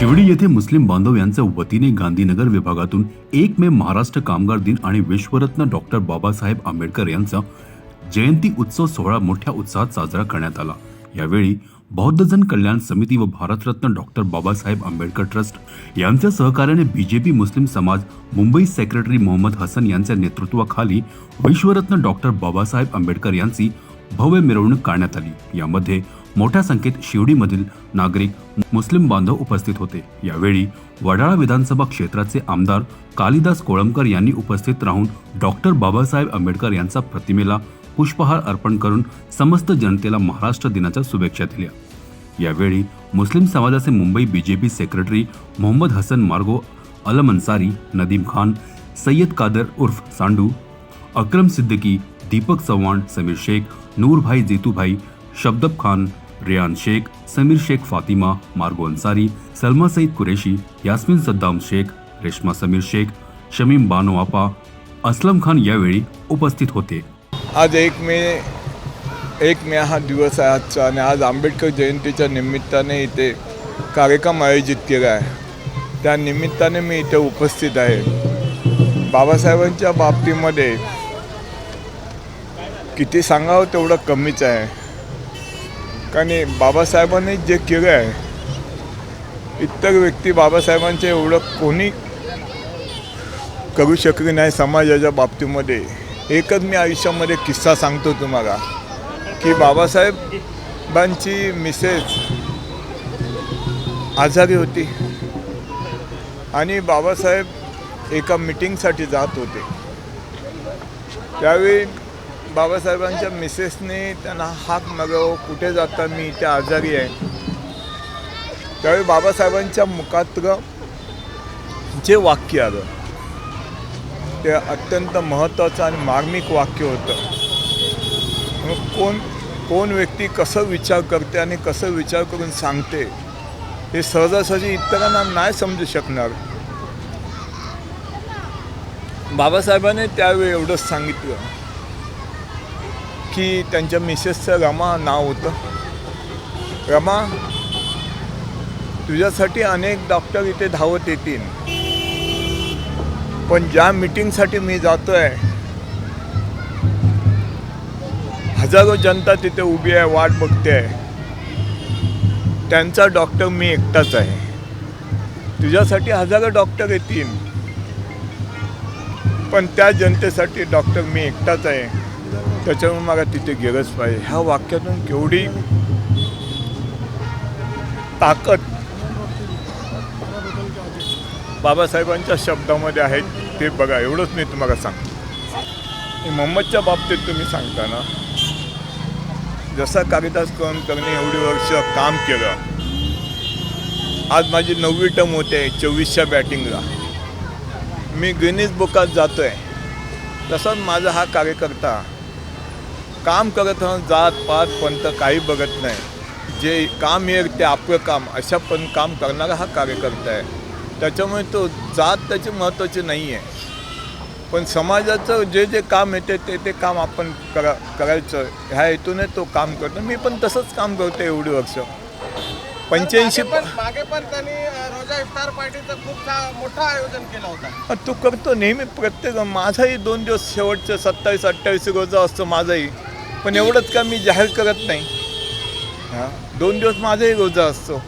शिवडी येथे मुस्लिम बांधव यांच्या वतीने गांधीनगर विभागातून एक मे महाराष्ट्र कामगार दिन आणि विश्वरत्न डॉक्टर बाबासाहेब आंबेडकर यांचा जयंती उत्सव सोहळा मोठ्या उत्साहात साजरा करण्यात आला. यावेळी बौद्धजन कल्याण समिती व भारतरत्न डॉक्टर बाबासाहेब आंबेडकर ट्रस्ट यांच्या सहकार्याने बीजेपी मुस्लिम समाज मुंबई सेक्रेटरी मोहम्मद हसन यांच्या नेतृत्वाखाली विश्वरत्न डॉक्टर बाबासाहेब आंबेडकर यांची भव्य मिरवणूक काढण्यात आली. यामध्ये मोठ्या संख्येत शिवडीमधील नागरिक मुस्लिम बांधव उपस्थित होते. यावेळी वडाळा विधानसभा क्षेत्राचे आमदार कालिदास कोळंबकर यांनी उपस्थित राहून डॉक्टर बाबासाहेब आंबेडकर यांचा प्रतिमेला पुष्पहार अर्पण करून समस्त जनतेला महाराष्ट्र दिनाच्या शुभेच्छा दिल्या. यावेळी मुस्लिम समाजाचे मुंबई बीजेपी सेक्रेटरी मोहम्मद हसन मार्गो अलम अन्सारी नदीम खान सय्यद कादर उर्फ सांडू अक्रम सिद्दीकी दीपक चव्हाण समीर शेख नूरभाई जेतूभाई शब्दब खान रियान शेख समीर शेख फातिमा मार्गो अन्सारी सलमा सईद कुरेशी यास्मिन सद्दाम शेख रेश्मा समीर शेख शमीम बानो आपा असलम खान यावेळी उपस्थित होते. आज एक मे एक मे हा दिवस आहे आजचा आणि आज आंबेडकर जयंतीच्या निमित्ताने इथे कार्यक्रम आयोजित केला आहे. त्या निमित्ताने मी इथे उपस्थित आहे. बाबासाहेबांच्या बाबतीमध्ये किती सांगावं तेवढं कमीच आहे. कारण बाबासाहेबांनी जे केलं आहे इतर व्यक्ती बाबासाहेबांचे एवढं कोणी करू शकले नाही समाजाच्या बाबतीमध्ये. एकच मी आयुष्यामध्ये किस्सा सांगतो तुम्हाला की बाबासाहेबांची मिसेस आजारी होती आणि बाबासाहेब एका मिटिंगसाठी जात होते. त्यावेळी बाबासाहेबांच्या मिसेसने त्यांना हाक मागावं कुठे जाता मी इथे आजारी आहे. त्यावेळी बाबासाहेबांच्या मुखातलं जे वाक्य आलं ते अत्यंत महत्त्वाचं आणि मार्मिक वाक्य होतं. कोण कोण व्यक्ती कसं विचार करते आणि कसं विचार करून सांगते हे सहजासहजी इतरांना नाही समजू शकणार. बाबासाहेबांनी त्यावेळी एवढंच सांगितलं. की त्यांच्या मिसेसचं रमा नाव होतं. रमा तुझ्यासाठी अनेक डॉक्टर इथे धावत येतील. पण ज्या मीटिंगसाठी मी जातो आहे हजारो जनता तिथे उभी आहे वाट बघते आहे त्यांचा डॉक्टर मी एकटाच आहे. तुझ्यासाठी हजारो डॉक्टर येतील. पण त्या जनतेसाठी डॉक्टर मी एकटाच आहे. त्याच्यामुळे मला तिथे गेलंच पाहिजे. ह्या वाक्यातून केवढी ताकद बाबासाहेबांच्या शब्दामध्ये आहेत ते बघा एवढंच मी तुम्हाला सांगतो. हे मोहम्मदच्या बाबतीत तुम्ही सांगता ना जसा कालिदास करणे एवढी वर्ष काम केलं आज माझी नववी टर्म होते चोवीसच्या बॅटिंगला मी गिनीज बुकात जातो आहे तसाच माझा हा कार्यकर्ता काम करत राहून जात पात पंत काही बघत नाही. जे काम येईल ते आपलं काम अशा पण काम करणारा हा कार्यकर्ता आहे. त्याच्यामुळे तो जात त्याची महत्त्वाची नाही आहे पण समाजाचं जे जे काम येते ते ते काम आपण करा करायचं ह्या हेतूने तो काम करतो. मी पण तसंच काम करतो एवढी वर्ष. पंच्याऐंशी मागे पण त्यांनी रोजा इफ्तार पार्टीचं खूप मोठं आयोजन केलं होतं. तू करतो नेहमी प्रत्येक माझाही दोन दिवस शेवटचे सत्तावीस अठ्ठावीस रोजा असतो माझाही. पण एवढंच का मी जाहीर करत नाही? हां? दोन दिवस माझाही रोजा असतो.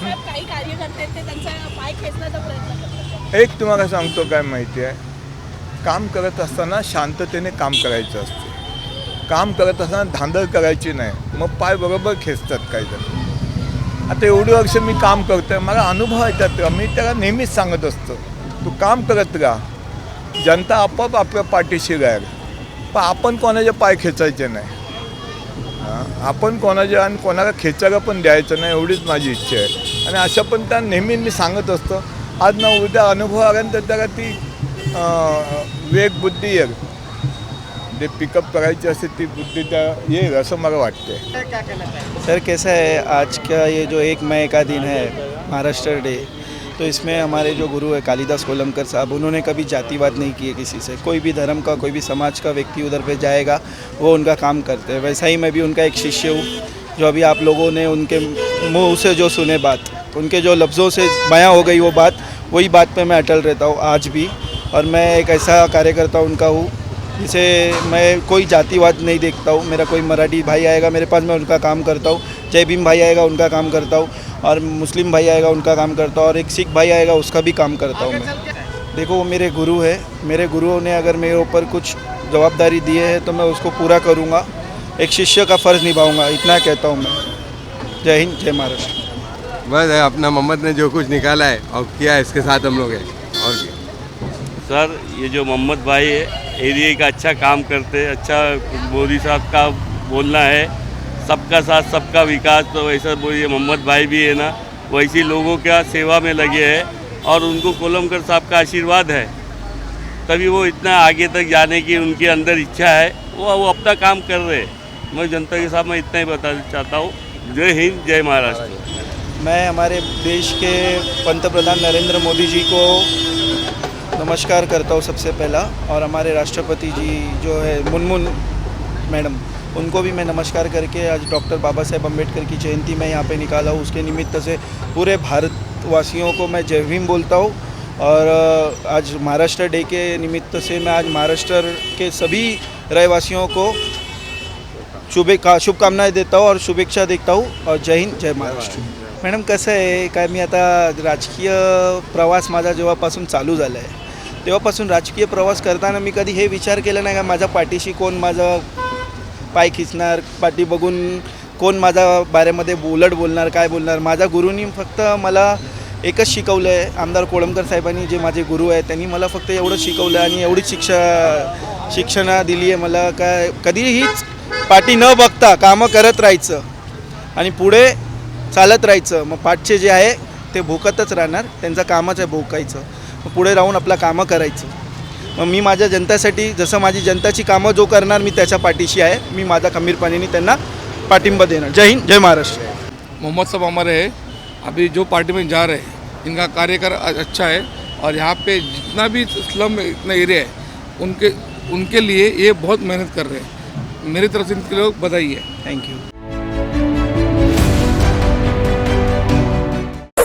साहेब, काही कार्यकर्ते आहेत ते त्यांचा पाय खेचण्याचा प्रयत्न करतात. एक तुम्हाला सांगतो काय माहिती आहे? काम करत असताना शांततेने काम करायचं असते. काम करत असताना धांदळ करायची नाही. मग पाय बरोबर खेचतात काही जण आता एवढी वर्ष मी काम करतोय. मला अनुभव येतात मी त्याला नेहमीच सांगत असतो. तू काम करत राहा. जनता आपोआप आपल्या पाठीशी राहील. पण आपण कोणाचे पाय खेचायचे नाही. हां, आपण कोणाच्या आणि कोणाला खेचायला पण द्यायचं नाही एवढीच माझी इच्छा आहे. आणि अशा पण त्या नेहमी मी सांगत असतो आज ना उद्या अनुभव आल्यानंतर त्याला ती वेग बुद्धी येईल. जे पिकअप करायची असते ती बुद्धी त्या येईल असं मला वाटते सर कैसा है आज का ये जो एक मई का दिन है महाराष्ट्र डे तो इसमें हमारे जो गुरु है, कालिदास कोलमकर साहब, उन्होंने कभी जातिवाद नहीं किए किसी से। कोई भी धर्म का, कोई भी समाज का व्यक्ति उधर पे जाएगा, वो उनका काम करते हैं। वैसा ही मैं भी उनका एक शिष्य हूँ, जो अभी आप लोगों ने उनके मुँह से जो सुने बात, उनके जो लफ्ज़ों से बयां हो गई वो बात, वही बात पे मैं अटल रहता हूँ आज भी। और मैं एक ऐसा कार्यकर्ता उनका हूँ जिसे मैं कोई जातिवाद नहीं देखता हूँ। मेरा कोई मराठी भाई आएगा मेरे पास मैं उनका काम करता हूँ। जय भीम भाई आएगा उनका काम करता हूँ। और मुस्लिम भाई आएगा उनका काम करता हूँ। और एक सिख भाई आएगा उसका भी काम करता हूँ मैं। देखो वो मेरे गुरु है। मेरे गुरुओं ने अगर मेरे ऊपर कुछ जवाबदारी दिए है तो मैं उसको पूरा करूँगा। एक शिष्य का फ़र्ज़ निभाऊँगा इतना कहता हूँ मैं। जय हिंद जय महाराष्ट्र। बस है अपना मोहम्मद ने जो कुछ निकाला है और किया है इसके साथ हम लोग हैं। और क्या? सर ये जो मोहम्मद भाई है एरिया का अच्छा काम करते अच्छा मोदी साहब का बोलना है, सबका साथ, सबका विकास तो वैसा बोलिए, मोहम्मद भाई भी है ना, वैसी लोगों का सेवा में लगे हैं और उनको कोलमकर साहब का आशीर्वाद है। तभी वो इतना आगे तक जाने की उनके अंदर इच्छा है, वो वो अपना काम कर रहे हैं। मैं जनता के साथ मैं इतना ही बताना चाहता हूँ, जय हिंद, जय महाराष्ट्र। मैं हमारे देश के पंतप्रधान नरेंद्र मोदी जी को नमस्कार करता हूँ सबसे पहला और हमारे राष्ट्रपति जी जो है, मुनमुन मैडम, उनको भी मैं नमस्कार करके आज डॉक्टर बाबा साहेब अंबेडकर की जयंती मैं यहाँ पे निकाला हूँ। उसके निमित्त से पूरे भारतवासियों को मैं जय भीम बोलता हूँ और आज महाराष्ट्र डे के निमित्त से मैं आज महाराष्ट्र के सभी रहवासियों को शुभे, का, शुभकामनाएँ देता हूँ और शुभेच्छा देता हूँ और जय हिंद, जय महाराष्ट्र। मॅडम, कसं आहे, काय मी आता राजकीय प्रवास माझा जेव्हापासून चालू झाला आहे तेव्हापासून राजकीय प्रवास करताना मी कधी हे विचार केला नाही का माझ्या पाठीशी कोण माझं पाय खिचणार पाठी बघून कोण माझा बारेमध्ये उलट बोलणार काय बोलणार? माझ्या गुरुनी फक्त मला एकच शिकवलं आहे आमदार कोळंबकर साहेबांनी जे माझे गुरु आहेत त्यांनी मला फक्त एवढंच शिकवलं आणि एवढीच शिक्षा शिक्षणा दिली आहे मला. काय कधीहीच पाठी न बघता कामं करत राहायचं आणि पुढे चालत राहायचं. मग पाठचे जे आहे ते भोकतच राहणार त्यांचं कामच आहे भोकायचं. पुढे राहून आपलं कामं करायचं. मग मी माझ्या जनतेसाठी जसं माझी जनताची कामं जो करणार मी त्याच्या पाठीशी आहे. मी माझा खंबीरपणाने त्यांना पाठिंबा देणार. जय हिंद जय महाराष्ट्र. मोहम्मद साहब हमारे हैं। अभी जो पार्टी में जा रहे हैं इनका कार्यकर अच्छा है और यहाँ पे जितना भी स्लम इतना एरिया है उनके उनके लिए ये बहुत मेहनत कर रहे हैं। मेरी तरफ से इनके लोग बधाई है। थँक्यू